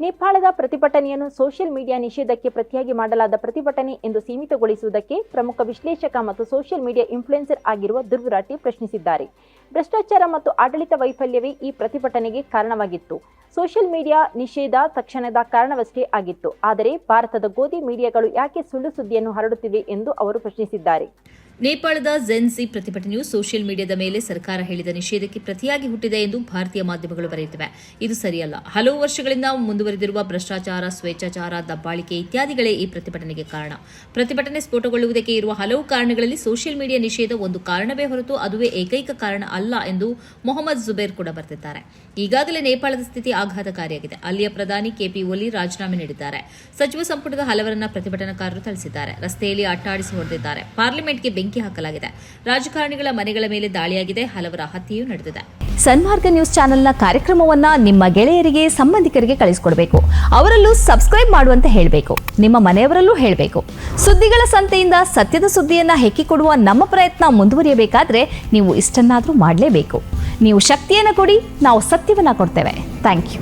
ನೇಪಾಳದ ಪ್ರತಿಭಟನೆಯನ್ನು social media ನಿಷೇಧಕ್ಕೆ ಪ್ರತಿಯಾಗಿ ಮಾಡಲಾದ ಪ್ರತಿಭಟನೆ ಎಂದು ಸೀಮಿತಗೊಳಿಸುವುದಕ್ಕೆ ಪ್ರಮುಖ ವಿಶ್ಲೇಷಕ ಮತ್ತು ಸೋಷಿಯಲ್ ಮೀಡಿಯಾ ಇನ್ಫ್ಲುಯೆನ್ಸರ್ ಆಗಿರುವ ದುರ್ವಿರಾಟಿ ಪ್ರಶ್ನಿಸಿದ್ದಾರೆ. ಭ್ರಷ್ಟಾಚಾರ ಮತ್ತು ಆಡಳಿತ ವೈಫಲ್ಯವೇ ಈ ಪ್ರತಿಭಟನೆಗೆ ಕಾರಣವಾಗಿತ್ತು. ಸೋಷಿಯಲ್ ಮೀಡಿಯಾ ನಿಷೇಧ ತಕ್ಷಣದ ಕಾರಣವಷ್ಟೇ ಆಗಿತ್ತು. ಆದರೆ ಭಾರತದ ಗೋಧಿ ಮೀಡಿಯಾಗಳು ಯಾಕೆ ಸುಳ್ಳು ಸುದ್ದಿಯನ್ನು ಹರಡುತ್ತಿವೆ ಎಂದು ಅವರು ಪ್ರಶ್ನಿಸಿದ್ದಾರೆ. ನೇಪಾಳದ ಜೆನ್ಸಿ ಪ್ರತಿಭಟನೆಯು ಸೋಷಿಯಲ್ ಮೀಡಿಯಾದ ಮೇಲೆ ಸರ್ಕಾರ ಹೇಳಿದ ನಿಷೇಧಕ್ಕೆ ಪ್ರತಿಯಾಗಿ ಹುಟ್ಟಿದೆ ಎಂದು ಭಾರತೀಯ ಮಾಧ್ಯಮಗಳು ಬರೆಯುತ್ತವೆ. ಇದು ಸರಿಯಲ್ಲ. ಹಲವು ವರ್ಷಗಳಿಂದ ಮುಂದುವರೆದಿರುವ ಭ್ರಷ್ಟಾಚಾರ, ಸ್ವೇಚ್ಛಾಚಾರ, ದಬ್ಬಾಳಿಕೆ ಇತ್ಯಾದಿಗಳೇ ಈ ಪ್ರತಿಭಟನೆಗೆ ಕಾರಣ. ಪ್ರತಿಭಟನೆ ಸ್ಫೋಟಗೊಳ್ಳುವುದಕ್ಕೆ ಇರುವ ಹಲವು ಕಾರಣಗಳಲ್ಲಿ ಸೋಷಿಯಲ್ ಮೀಡಿಯಾ ನಿಷೇಧ ಒಂದು ಕಾರಣವೇ ಹೊರತು ಅದುವೇ ಏಕೈಕ ಕಾರಣ ಅಲ್ಲ ಎಂದು ಮೊಹಮ್ಮದ್ ಜುಬೇರ್ ಕೂಡ ಬರೆದಿದ್ದಾರೆ. ಈಗಾಗಲೇ ನೇಪಾಳದ ಸ್ಥಿತಿ ಆಘಾತಕಾರಿಯಾಗಿದೆ. ಅಲ್ಲಿಯ ಪ್ರಧಾನಿ ಕೆಪಿ ಒಲಿ ರಾಜೀನಾಮೆ ನೀಡಿದ್ದಾರೆ. ಸಚಿವ ಸಂಪುಟದ ಹಲವರನ್ನ ಪ್ರತಿಭಟನಾಕಾರರು ಥಳಿಸಿದ್ದಾರೆ. ರಸ್ತೆಯಲ್ಲಿ ಅಟ್ಟಾಡಿಸಿ ಹೊಡೆದಿದ್ದಾರೆ. ಪಾರ್ಲಿಮೆಂಟ್ಗೆ ಬೆಂಕಿ ಹಾಕಲಾಗಿದೆ. ರಾಜಕಾರಣಿಗಳ ಮನೆಗಳ ಮೇಲೆ ದಾಳಿಯಾಗಿದೆ. ಹಲವರ ಹತ್ಯೆಯೂ ನಡೆದಿದೆ. ಸನ್ಮಾರ್ಗ ನ್ಯೂಸ್ ಚಾನೆಲ್ನ ಕಾರ್ಯಕ್ರಮವನ್ನ ನಿಮ್ಮ ಗೆಳೆಯರಿಗೆ, ಸಂಬಂಧಿಕರಿಗೆ ಕಳಿಸಿಕೊಡಬೇಕು. ಅವರಲ್ಲೂ ಸಬ್ಸ್ಕ್ರೈಬ್ ಮಾಡುವಂತೆ ಹೇಳಬೇಕು. ನಿಮ್ಮ ಮನೆಯವರಲ್ಲೂ ಹೇಳಬೇಕು. ಸುದ್ದಿಗಳ ಸಂತೆಯಿಂದ ಸತ್ಯದ ಸುದ್ದಿಯನ್ನ ಹೆಕ್ಕಿಕೊಡುವ ನಮ್ಮ ಪ್ರಯತ್ನ ಮುಂದುವರಿಯಬೇಕಾದ್ರೆ ನೀವು ಇಷ್ಟನ್ನಾದರೂ ಮಾಡಲೇಬೇಕು. ನೀವು ಶಕ್ತಿಯನ್ನು ಕೊಡಿ, ನಾವು ಸತ್ಯವನ್ನ ಕೊಡ್ತೇವೆ. Thank you